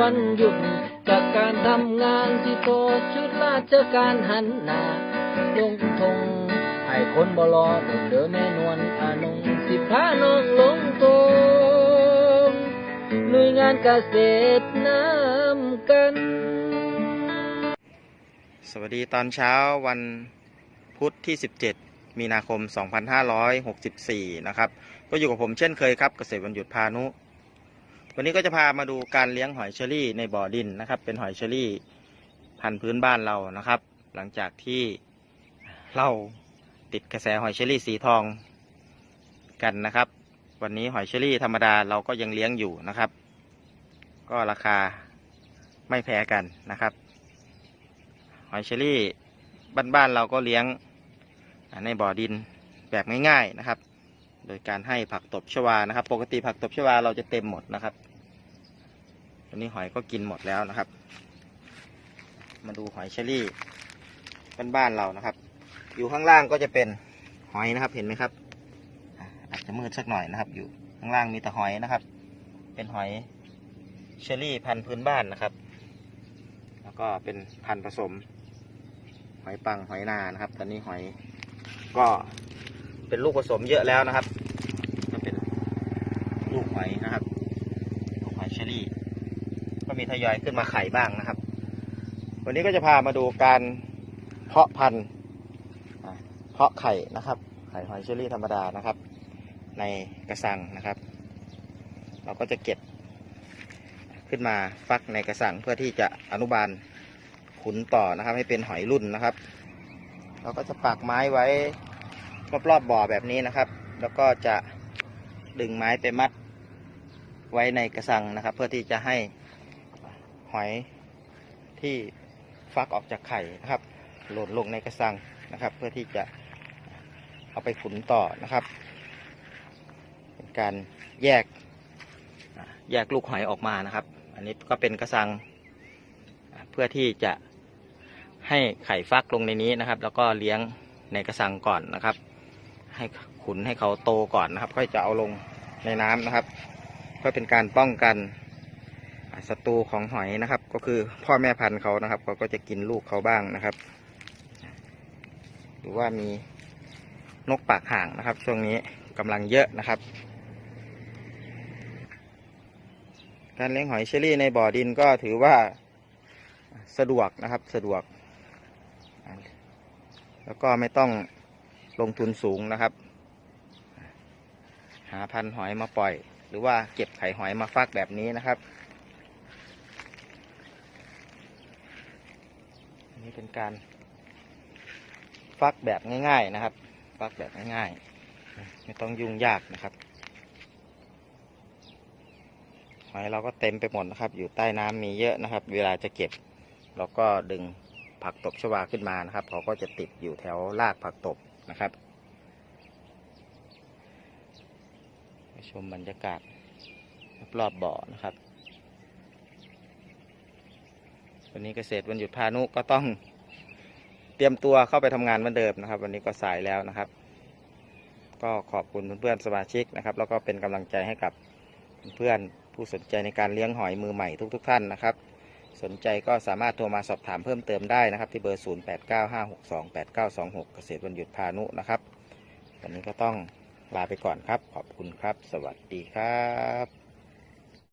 วันหยุดจากการทำงานที่โตชุดราชการหันหน้าลงทงให้คนบรอเดินแม่นวลอานงสิพาน้องลงตงหน่วยงานเกษตรน้ำกัน สวัสดีตอนเช้าวันพุธที่ 17มีนาคม 2564 นะครับ ก็อยู่กับผมเช่นเคยครับ เกษตรวันหยุดพานุ วันนี้ก็จะพามาดูการเลี้ยงหอยเชอรี่ในบ่อดินนะครับ เป็นหอยเชอรี่พันธุ์พื้นบ้านเรานะครับ หลังจากที่เราติดกระแสหอยเชอรี่สีทองกันนะครับ วันนี้หอยเชอรี่ธรรมดาเราก็ยังเลี้ยงอยู่นะครับ ก็ราคาไม่แพ้กันนะครับ หอยเชอรี่บ้านๆเราก็เลี้ยงในบ่อดินแบบง่ายๆนะครับ โดยการให้ผักตบชวานะครับ ปกติผักตบชวาเราจะเต็มหมดนะครับ วันนี้หอยก็กินหมดแล้วนะครับ มาดูหอยเชอรี่บ้านๆเรานะครับ อยู่ข้างล่างก็จะเป็นหอยนะครับเห็นไหมครับอะอาจจะมืดสักหน่อยนะครับ อยู่ข้างล่างมีแต่หอยนะครับ เป็นหอยเชอรี่พันธุ์พื้นบ้านนะครับ แล้วก็เป็นพันธุ์ผสม หอยปังหอยนานะครับ ตอนนี้หอยก็เป็นลูกผสมเยอะแล้วนะครับ ก็เป็นลูกหอยนะครับลูกหอยเชอรี่ ก็มีทยอยขึ้นมาไข่บ้างนะครับ วันนี้ก็จะพามาดูการเพาะพันธุ์เพาะไข่นะครับ ไข่หอยเชอรี่ธรรมดานะครับ ในกระสังนะครับ เราก็จะเก็บขึ้นมาฟักในกระสังเพื่อที่จะอนุบาลขุนต่อนะครับ ให้เป็นหอยรุ่นนะครับ เราก็จะปักไม้ไว้รอบๆบ่อแบบนี้นะครับ แล้วก็จะดึงไม้ไปมัดไว้ในกระสังนะครับ เพื่อที่จะให้ หอยที่ฟักออกจากไข่นะครับ หล่นลงในกระสังนะครับ เพื่อที่จะเอาไปขุนต่อนะครับเป็นการแยกแยกลูกหอยออกมานะครับ อันนี้ก็เป็นกระสังเพื่อที่จะให้ไข่ฟักลงในนี้นะครับ แล้วก็เลี้ยงในกระสังก่อนนะครับ ให้ขุนให้เขาโตก่อนนะครับ ค่อยจะเอาลงในน้ำนะครับเพื่อเป็นการป้องกัน ศัตรูของหอยนะครับ ก็คือพ่อแม่พันธุ์เขานะครับเขาก็จะกินลูกเขาบ้างนะครับ หรือว่ามีนกปากห่างนะครับ ช่วงนี้กำลังเยอะนะครับ การเลี้ยงหอยเชอรี่ในบ่อดินก็ถือว่าสะดวกนะครับสะดวก แล้วก็ไม่ต้องลงทุนสูงนะครับ หาพันธุ์หอยมาปล่อย หรือว่าเก็บไข่หอยมาฟักแบบนี้นะครับ นนี้เป็นการฟักแบบง่าย ๆนะครับ ฟักแบบง่ายๆ ไม่ต้องยุ่งยากนะครับหอยเราก็เต็มไปหมดนะครับ อยู่ใต้น้ำมีเยอะนะครับ เวลาจะเก็บเราก็ดึงผักตบชวาขึ้นมานะครับเขาก็จะติดอยู่แถวรากผักตบนะครับชมบรรยากาศรอบบ่อนะครับ วันนี้เกษตรวันหยุดพานุก็ต้องเตรียมตัวเข้าไปทำงานเหมือนเดิมนะครับ วันนี้ก็สายแล้วนะครับ ก็ขอบคุณเพื่อนๆสมาชิกนะครับ แล้วก็เป็นกำลังใจให้กับเพื่อนผู้สนใจในการเลี้ยงหอยมือใหม่ทุกๆท่านนะครับ สนใจก็สามารถโทรมาสอบถามเพิ่มเติมได้นะครับ ที่เบอร์ 0895628926 เกษตรวันหยุดพานุนะครับวันนี้ก็ต้องลาไปก่อนครับ ขอบคุณครับ สวัสดีครับ